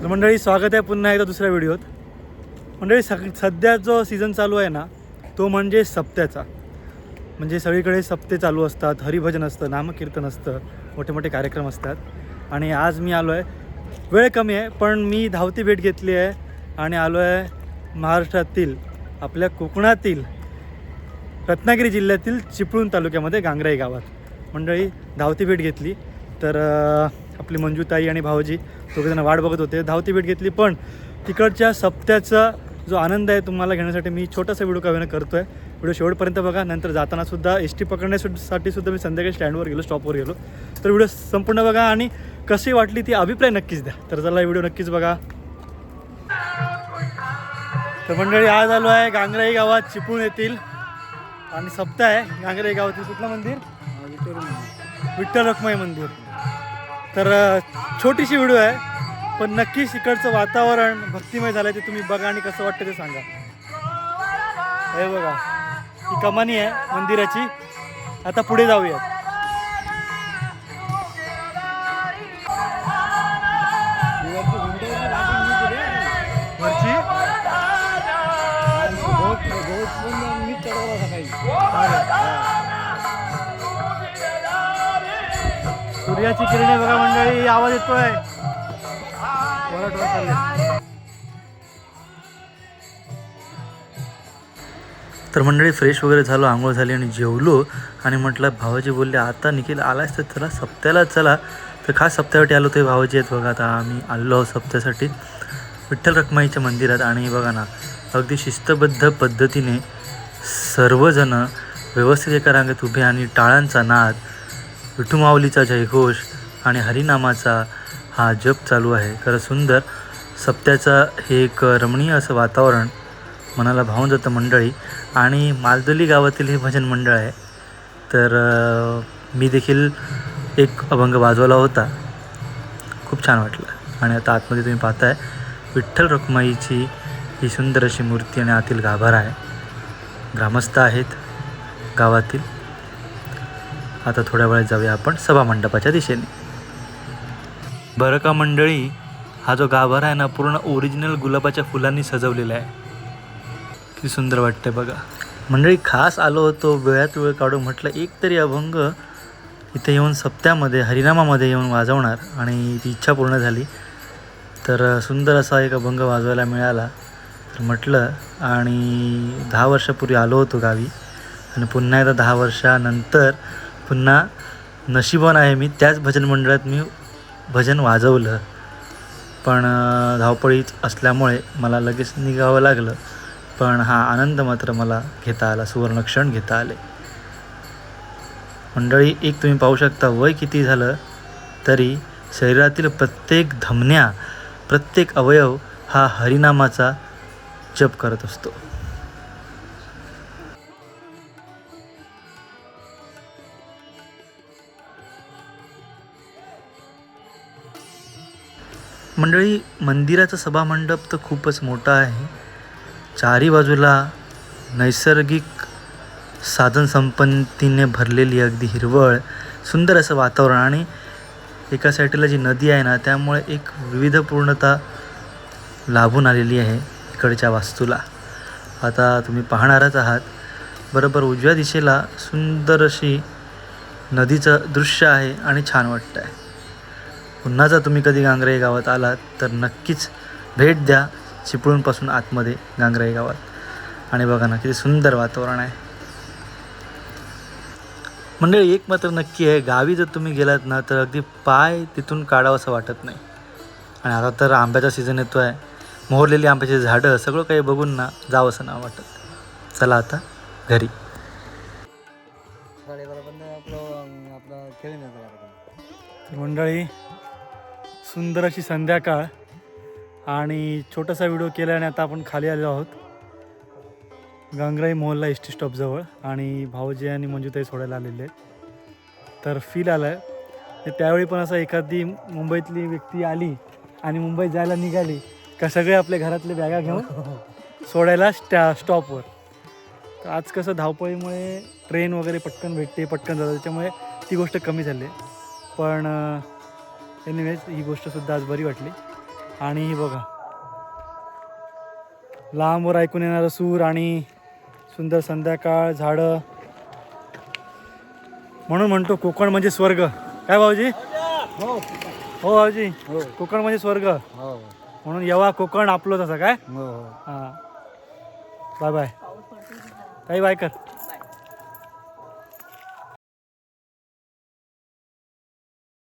तर मंडळी स्वागत आहे पुन्हा एकदा दुसऱ्या व्हिडिओत. मंडळी सग सध्या जो सीझन चालू आहे ना तो म्हणजे सप्त्याचा. म्हणजे सगळीकडे सप्ते चालू असतात हरिभजन असतं नामकीर्तन असतं मोठे मोठे कार्यक्रम असतात. आणि आज मी आलो आहे वेळ कमी आहे पण मी धावती भेट घेतली आहे आणि आलो आहे महाराष्ट्रातील आपल्या कोकणातील रत्नागिरी जिल्ह्यातील चिपळूण तालुक्यामध्ये गांगराई गावात. मंडळी धावती भेट घेतली. तर आपली मंजूताई आणि भाऊजी दोघेजण वाट बघत होते. धावती भेट घेतली पण तिकडच्या सप्त्याचा जो आनंद आहे तुम्हाला घेण्यासाठी मी छोटासा व्हिडिओ काव्यानं करतो आहे व्हिडिओ शेवटपर्यंत बघा नंतर जाताना सुद्धा एस टी पकडण्यासाठी सुद्धा मी संध्याकाळी स्टँडवर गेलो स्टॉपवर गेलो. तर व्हिडिओ संपूर्ण बघा आणि कशी वाटली ती अभिप्राय नक्कीच द्या. तर चला व्हिडिओ नक्कीच बघा. तर मंडळी आज आलो आहे गांगराई गावात चिपळूण येथील. आणि सप्ताह आहे गांगराई गावातील कुठलं मंदिर. विठ्ठल रखमाई मंदिर. तर छोटीशी व्हिडिओ आहे पण नक्कीच इकडचं वातावरण भक्तिमय झालं ते तुम्ही बघा आणि कसं वाटतं ते सांगा. हे बघा ही कमानी आहे मंदिराची. आता पुढे जाऊया सूर्याची किरणे बघा मंडळी आवाज येतोय. तर मंडळी फ्रेश वगैरे झालो आंघोळ झाली आणि जेवलो. आणि म्हटलं भावाजी बोलले आता निखिल आलाच तर चला सप्त्याला चला. तर खास सप्त्यासाठी आलो ते भावाजी आहेत बघा आता आम्ही आलो आहोत सप्त्यासाठी. विठ्ठल रखमाईच्या मंदिरात आणि बघा ना अगदी शिस्तबद्ध पद्धतीने सर्वजण व्यवस्थित एका रांगेत उभे आणि टाळांचा नाद विठुमाऊलीचा जयघोष आणि हरिनामाचा हा जप चालू आहे. खरं सुंदर सप्त्याचं हे एक रमणीय असं वातावरण मनाला भावून जातं मंडळी. आणि मालदली गावातील हे भजन मंडळ आहे. तर मी देखील एक अभंग वाजवला होता. खूप छान वाटलं. आणि आता आतमध्ये तुम्ही पाहताय विठ्ठल रखमाईची ही सुंदर अशी मूर्ती आणि आतील गाभारा आहे. ग्रामस्थ आहेत गावातील. आता थोड्या वेळात जाऊया आपण सभामंडपाच्या दिशेने. बरं का मंडळी हा जो गाभारा आहे ना पूर्ण ओरिजिनल गुलाबाच्या फुलांनी सजवलेला आहे. किती सुंदर वाटते बघा. मंडळी खास आलो होतो वेळात वेळ काढून म्हटलं एक तरी अभंग इथे येऊन सप्त्यामध्ये हरिनामामध्ये येऊन वाजवणार आणि ती इच्छा पूर्ण झाली. तर सुंदर असा एक अभंग वाजवायला मिळाला. तर म्हटलं आणि दहा वर्षापूर्वी आलो होतो गावी. आणि पुन्हा एकदा दहा वर्षानंतर पुन्हा नशिबान आहे मी. त्याच भजन मंडळात मी भजन वाजवलं. पण धावपळीत असल्यामुळे मला लगेच निघावं लागलं. पण हा आनंद मात्र मला घेता आला सुवर्णक्षण घेता आले. मंडळी एक तुम्ही पाहू शकता वय किती झालं तरी शरीरातील प्रत्येक धमन्या प्रत्येक अवयव हा हरिनामाचा जप करत असतो. मंडळी मंदिराचं सभामंडप तर खूपच मोठा आहे. चारी बाजूला नैसर्गिक साधनसंपत्तीने भरलेली अगदी हिरवळ सुंदर असं वातावरण आणि एका साईडला जी नदी आहे ना त्यामुळे एक विविधपूर्णता लाभून आलेली आहे इकडच्या वास्तूला. आता तुम्ही पाहणारच आहात. बरोबर उजव्या दिशेला सुंदर अशी नदीचं दृश्य आहे आणि छान वाटतं आहे पुन्हा जर तुम्ही कधी गांगराई गावात आलात तर नक्कीच भेट द्या चिपळूणपासून आतमध्ये गांगराई गावात. आणि बघा ना किती सुंदर वातावरण आहे. मंडळी एक मात्र नक्की आहे गावी जर तुम्ही गेलात ना तर अगदी पाय तिथून काढावं असं वाटत नाही. आणि आता तर आंब्याचा सीझन येतो आहे. मोहरलेली आंब्याची झाडं सगळं काही बघून ना जावं असं नाही वाटत. चला आता घरी. मंडळी सुंदर अशी संध्याकाळ आणि छोटासा व्हिडिओ केला आणि आता आपण खाली आलो आहोत. गंगराई मोहल्ला एस टी स्टॉपजवळ आणि भाऊजी आणि मंजूताई सोडायला आलेले आहेत. तर फील आलं आहे त्यावेळी पण असं एखादी मुंबईतली व्यक्ती आली आणि मुंबईत जायला निघाली का सगळे आपल्या घरातले बॅगा घेऊन सोडायला स्टॅ स्टॉपवर तर आज कसं धावपळीमुळे ट्रेन वगैरे पटकन भेटते पटकन जातात त्याच्यामुळे ती गोष्ट कमी झाली. पण एनिवेज ही गोष्टसुद्धा आज बरी वाटली. आणि हे बघा. लांबवर ऐकून येणारं सूर आणि सुंदर संध्याकाळ झाडं. म्हणून म्हणतो कोकण म्हणजे स्वर्ग. काय भाऊजी? हो. हो भाऊजी. हो. कोकण म्हणजे स्वर्ग. हो. म्हणून येवा कोकण आपलं तसं काय? हो. हां. Bye bye. काही बाय कर.